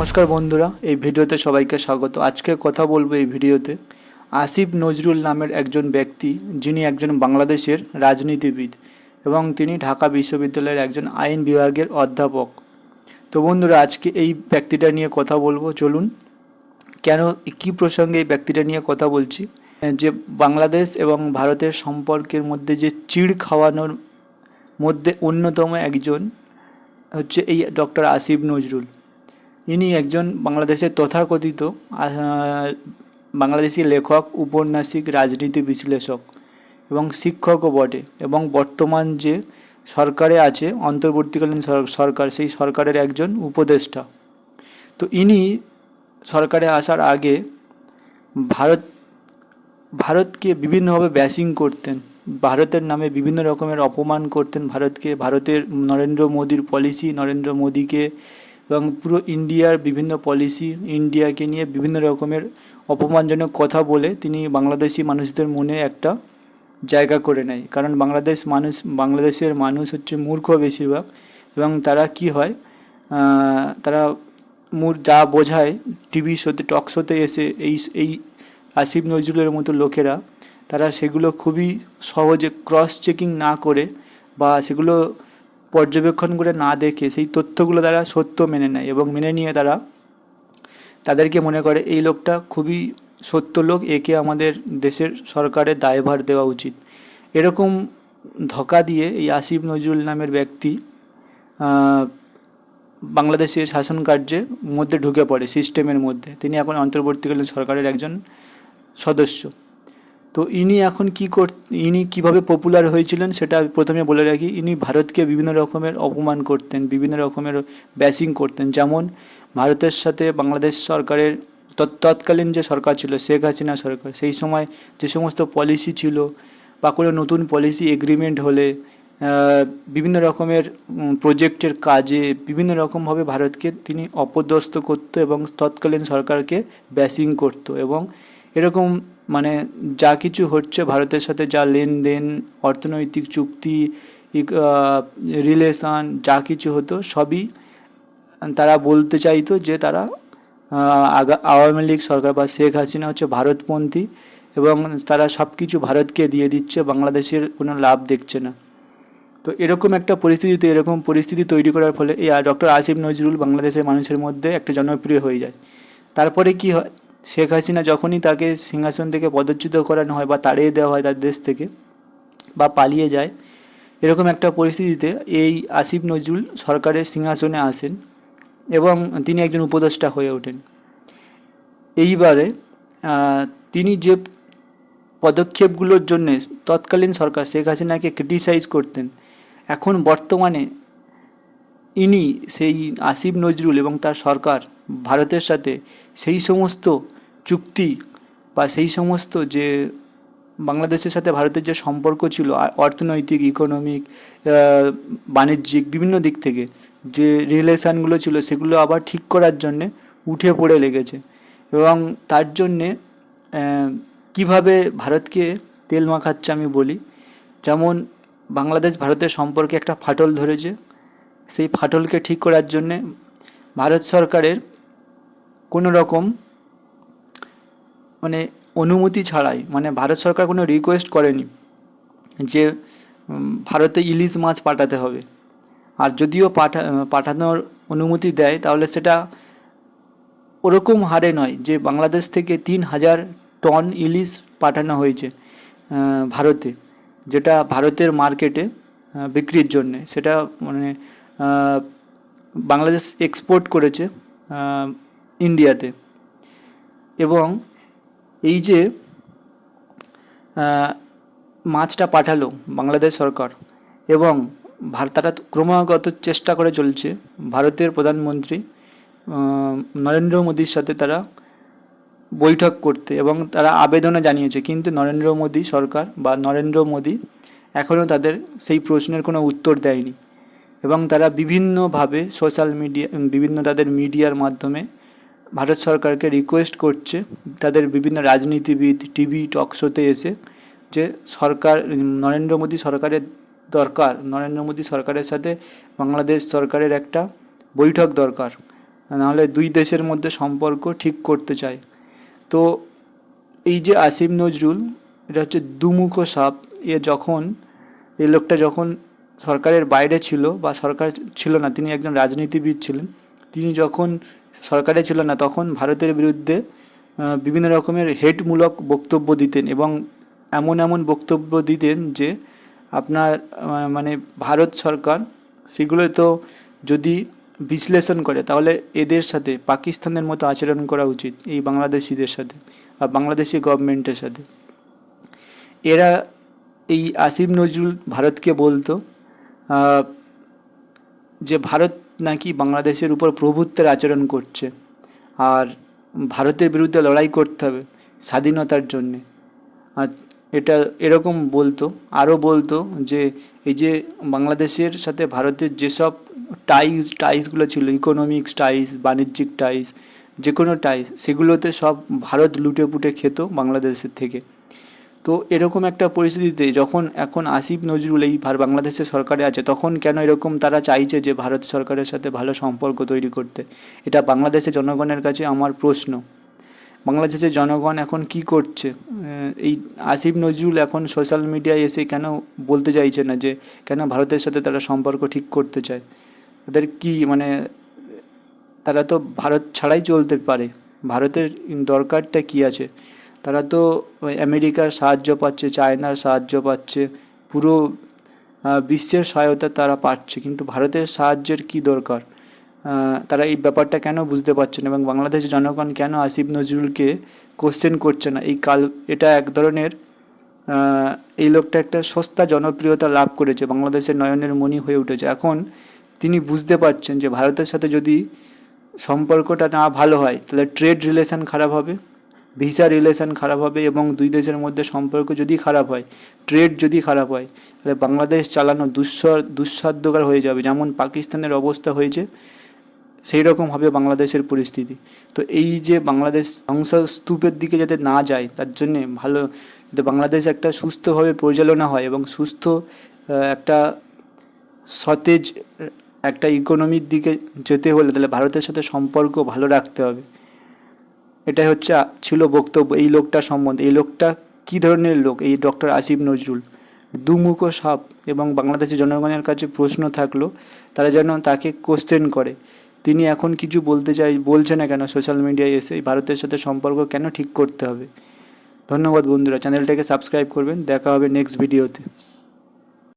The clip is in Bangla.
নমস্কার বন্ধুরা, এই ভিডিওতে সবাইকে স্বাগত। আজকে কথা বলব এই ভিডিওতে। আসিফ নজরুল নামের একজন ব্যক্তি, যিনি একজন বাংলাদেশের রাজনীতিবিদ এবং তিনি ঢাকা বিশ্ববিদ্যালয়ের একজন আইন বিভাগের অধ্যাপক। তো বন্ধুরা, আজকে এই ব্যক্তিটা নিয়ে কথা বলব। চলুন, কেন, কী প্রসঙ্গে এই ব্যক্তিটা নিয়ে কথা বলছি? যে বাংলাদেশ এবং ভারতের সম্পর্কের মধ্যে যে চিড় খাওয়ানোর মধ্যে অন্যতম একজন হচ্ছে এই ডক্টর আসিফ নজরুল। ইনি একজন বাংলাদেশের তথাকথিত বাংলাদেশি লেখক, উপন্যাসিক, রাজনীতি বিশ্লেষক এবং শিক্ষকও বটে এবং বর্তমান যে সরকারে আছে, অন্তর্বর্তীকালীন সরকার, সেই সরকারের একজন উপদেষ্টা। তো ইনি সরকারে আসার আগে ভারত, ভারতকে বিভিন্নভাবে ব্যাসিং করতেন, ভারতের নামে বিভিন্ন রকমের অপমান করতেন ভারতকে, ভারতের নরেন্দ্র মোদীর পলিসি নরেন্দ্র মোদীকে এবং পুরো ইন্ডিয়ার বিভিন্ন পলিসি ইন্ডিয়াকে নিয়ে বিভিন্ন রকমের অপমানজনক কথা বলে তিনি বাংলাদেশি মানুষদের মনে একটা জায়গা করে নেয়। কারণ বাংলাদেশ মানুষ, বাংলাদেশের মানুষ হচ্ছে মূর্খ বেশিরভাগ এবং তারা কি হয় তারা মূর, যা বোঝায় টিভি শোতে টক শোতে এসে এই এই আসিফ নজরুলের মতো লোকেরা, তারা সেগুলো খুবই সহজে ক্রস চেকিং না করে বা সেগুলো পর্যবেক্ষণ করে না দেখে সেই তথ্যগুলো তারা সত্য মেনে নেয় এবং মেনে নিয়ে তারা তাদেরকে মনে করে, এই লোকটা খুবই সত্য লোক, একে আমাদের দেশের সরকারের দায়ভার দেওয়া উচিত। এরকম ধোকা দিয়ে এই আসিফ নজরুল নামের ব্যক্তি বাংলাদেশের শাসন কার্যের মধ্যে ঢুকে পড়ে, সিস্টেমের মধ্যে। তিনি এখন অন্তর্বর্তীকালীন সরকারের একজন সদস্য। তো ইনি এখন কি কর, ইনি কীভাবে পপুলার হয়েছিলেন সেটা প্রথমে বলে রাখি। ইনি ভারতকে বিভিন্ন রকমের অপমান করতেন, বিভিন্ন রকমের ব্যাসিং করতেন। যেমন ভারতের সাথে বাংলাদেশ সরকারের তৎকালীন যে সরকার ছিল, শেখ হাসিনা সরকার, সেই সময় যে সমস্ত পলিসি ছিল বা কোনো নতুন পলিসি এগ্রিমেন্ট হলে বিভিন্ন রকমের প্রজেক্টের কাজে বিভিন্ন রকমভাবে ভারতকে তিনি অপদস্থ করতো এবং তৎকালীন সরকারকে ব্যাসিং করতো এবং এরকম মানে যা কিছু হচ্ছে ভারতের সাথে, যা লেনদেন, অর্থনৈতিক চুক্তি রিলেশন যা কিছু হতো, সবই তারা বলতে চাইতো যে তারা আগা, আওয়ামী লীগ সরকার বা শেখ হাসিনা হচ্ছে ভারতপন্থী এবং তারা সব কিছু ভারতকে দিয়ে দিচ্ছে, বাংলাদেশের কোনো লাভ দেখছে না। তো এরকম একটা পরিস্থিতিতে এরকম পরিস্থিতি তৈরি করার ফলে এই ডক্টর আসিফ নজরুল বাংলাদেশের মানুষের মধ্যে একটা জনপ্রিয় হয়ে যায়। তারপরে কি হয় শেখ হাসিনা যখনই তাকে সিংহাসন থেকে পদচ্যুত করানো হয় বা তাড়িয়ে দেওয়া হয় তার দেশ থেকে বা পালিয়ে যায়, এরকম একটা পরিস্থিতিতে এই আসিফ নজরুল সরকারের সিংহাসনে আসেন এবং তিনি একজন উপদেষ্টা হয়ে ওঠেন। এইবারে তিনি যে পদক্ষেপগুলোর জন্যে তৎকালীন সরকার শেখ হাসিনাকে ক্রিটিসাইজ করতেন, এখন বর্তমানে ইনি সেই আসিফ নজরুল এবং তার সরকার ভারতের সাথে সেই সমস্ত চুক্তি বা সেই সমস্ত যে বাংলাদেশের সাথে ভারতের যে সম্পর্ক ছিল অর্থনৈতিক ইকোনমিক বাণিজ্যিক বিভিন্ন দিক থেকে যে রিলেশানগুলো ছিল সেগুলো আবার ঠিক করার জন্যে উঠে পড়ে লেগেছে। এবং তার জন্যে কীভাবে ভারতকে তেল মাখাচ্ছে আমি বলি, যেমন বাংলাদেশ ভারতের সম্পর্কে একটা ফাটল ধরেছে, সেই ফাটলকে ঠিক করার জন্যে ভারত সরকারের কোনো রকম মানে অনুমতি ছাড়াই মানে ভারত সরকার কোনো রিকোয়েস্ট করেনি যে ভারতে ইলিশ মাছ পাঠাতে হবে। আর যদিও পাঠা, পাঠানোর অনুমতি দেয়, তাহলে সেটা ওরকম হারে নয় যে বাংলাদেশ থেকে তিন হাজার টন ইলিশ পাঠানো হয়েছে ভারতে, যেটা ভারতের মার্কেটে বিক্রির জন্যে। সেটা মানে বাংলাদেশ এক্সপোর্ট করেছে ইন্ডিয়াতে। এবং এই যে মাছটা পাঠালো বাংলাদেশ সরকার এবং ভার- তারা ক্রমাগত চেষ্টা করে চলছে, ভারতের প্রধানমন্ত্রী নরেন্দ্র মোদীর সাথে তারা বৈঠক করতে এবং তারা আবেদনও জানিয়েছে, কিন্তু নরেন্দ্র মোদী সরকার বা নরেন্দ্র মোদী এখনও তাদের সেই প্রশ্নের কোনো উত্তর দেয়নি। এবং তারা বিভিন্নভাবে সোশ্যাল মিডিয়া বিভিন্ন তাদের মিডিয়ার মাধ্যমে ভারত সরকারকে রিকোয়েস্ট করছে, তাদের বিভিন্ন রাজনীতিবিদ টিভি টক শোতে এসে যে সরকার, নরেন্দ্র মোদী সরকারের দরকার, নরেন্দ্র মোদী সরকারের সাথে বাংলাদেশ সরকারের একটা বৈঠক দরকার, নাহলে দুই দেশের মধ্যে সম্পর্ক ঠিক করতে চায়। তো এই যে আসিফ নজরুল, এটা হচ্ছে দুমুখো সাপ, এ যখন এই লোকটা যখন সরকারের বাইরে ছিল বা সরকার ছিল না, তিনি একজন রাজনীতিবিদ ছিলেন, তিনি যখন সরকারে ছিল না, তখন ভারতের বিরুদ্ধে বিভিন্ন রকমের হেটমূলক বক্তব্য দিতেন এবং এমন এমন বক্তব্য দিতেন যে আপনার মানে ভারত সরকার সেগুলো তো যদি বিশ্লেষণ করে, তাহলে এদের সাথে, পাকিস্তানের মতো আচরণ করা উচিত, এই বাংলাদেশিদের সাথে বা বাংলাদেশি গভর্নমেন্টের সাথে। এরা এই আসিফ নজরুল ভারতকে বলতো যে ভারত নাকি বাংলাদেশের উপর প্রভুত্বের আচরণ করছে? আর ভারতের বিরুদ্ধে লড়াই করতে হবে স্বাধীনতার জন্যে। আর এটা এরকম বলতো, আরও বলতো যে এই যে বাংলাদেশের সাথে ভারতের যেসব টাইস টাইসগুলো ছিল ইকোনমিক্স টাইস বাণিজ্যিক টাইস যে কোনো টাইস সেগুলোতে সব ভারত লুটে পুটে খেত বাংলাদেশের থেকে। তো এরকম একটা পরিস্থিতিতে যখন এখন আসিফ নজরুল এই ভার- বাংলাদেশের সরকারে আছে, তখন কেন এরকম তারা চাইছে যে ভারত সরকারের সাথে ভালো সম্পর্ক তৈরি করতে? এটা বাংলাদেশের জনগণের কাছে আমার প্রশ্ন। বাংলাদেশের জনগণ এখন কি করছে? এই আসিফ নজরুল এখন সোশ্যাল মিডিয়ায় এসে কেন বলতে চাইছে না যে কেন ভারতের সাথে তারা সম্পর্ক ঠিক করতে চায়? তাদের কি মানে তারা তো ভারত ছাড়াই চলতে পারে? ভারতের দরকারটা কি আছে? তারা তো আমেরিকার সাহায্য পাচ্ছে, চায়নার সাহায্য পাচ্ছে, পুরো বিশ্বের সহায়তা তারা পাচ্ছে। কিন্তু ভারতের সাহায্যের কি দরকার? তারা এই ব্যাপারটা কেন বুঝতে পারছে না এবং বাংলাদেশের জনগণ কেন আসিফ নজরুলকে কোশ্চেন করছে না? এই কাল, এটা এক ধরনের এই লোকটা একটা সস্তা জনপ্রিয়তা লাভ করেছে, বাংলাদেশের নয়নের মণি হয়ে উঠেছে। এখন তিনি বুঝতে পারছেন যে ভারতের সাথে যদি সম্পর্কটা না ভালো হয়, তাহলে ট্রেড রিলেশন খারাপ হবে। ভিসা রিলেশন খারাপ হবে এবং দুই দেশের মধ্যে সম্পর্ক যদি খারাপ হয় ট্রেড যদি খারাপ হয়, তাহলে বাংলাদেশ চালানো দুঃস দুঃসাধ্যকর হয়ে যাবে। যেমন পাকিস্তানের অবস্থা হয়েছে, সেই রকম হবে বাংলাদেশের পরিস্থিতি। তো এই যে বাংলাদেশ ধ্বংসস্তূপের দিকে যাতে না যায়, তার জন্যে ভালো, যাতে বাংলাদেশ একটা সুস্থভাবে পরিচালনা হয় এবং সুস্থ একটা সতেজ, একটা ইকোনমির দিকে যেতে হলে তাহলে ভারতের সাথে সম্পর্ক ভালো রাখতে হবে। এটাই হচ্ছে, ছিল বক্তব্য। এই লোকটা সম্বন্ধে, এই লোকটা কী ধরনের লোক? এই ডক্টর আসিফ নজরুল। দুমুখো সাপ এবং বাংলাদেশের জনগণের কাছে প্রশ্ন থাকল, তারা যেন তাকে কোশ্চেন করে। তিনি এখন কিছু বলতে চাই, বলছে না কেন সোশ্যাল মিডিয়ায় এসে? ভারতের সাথে সম্পর্ক কেন ঠিক করতে হবে? ধন্যবাদ বন্ধুরা চ্যানেলটাকে সাবস্ক্রাইব করবেন। দেখা হবে নেক্সট ভিডিওতে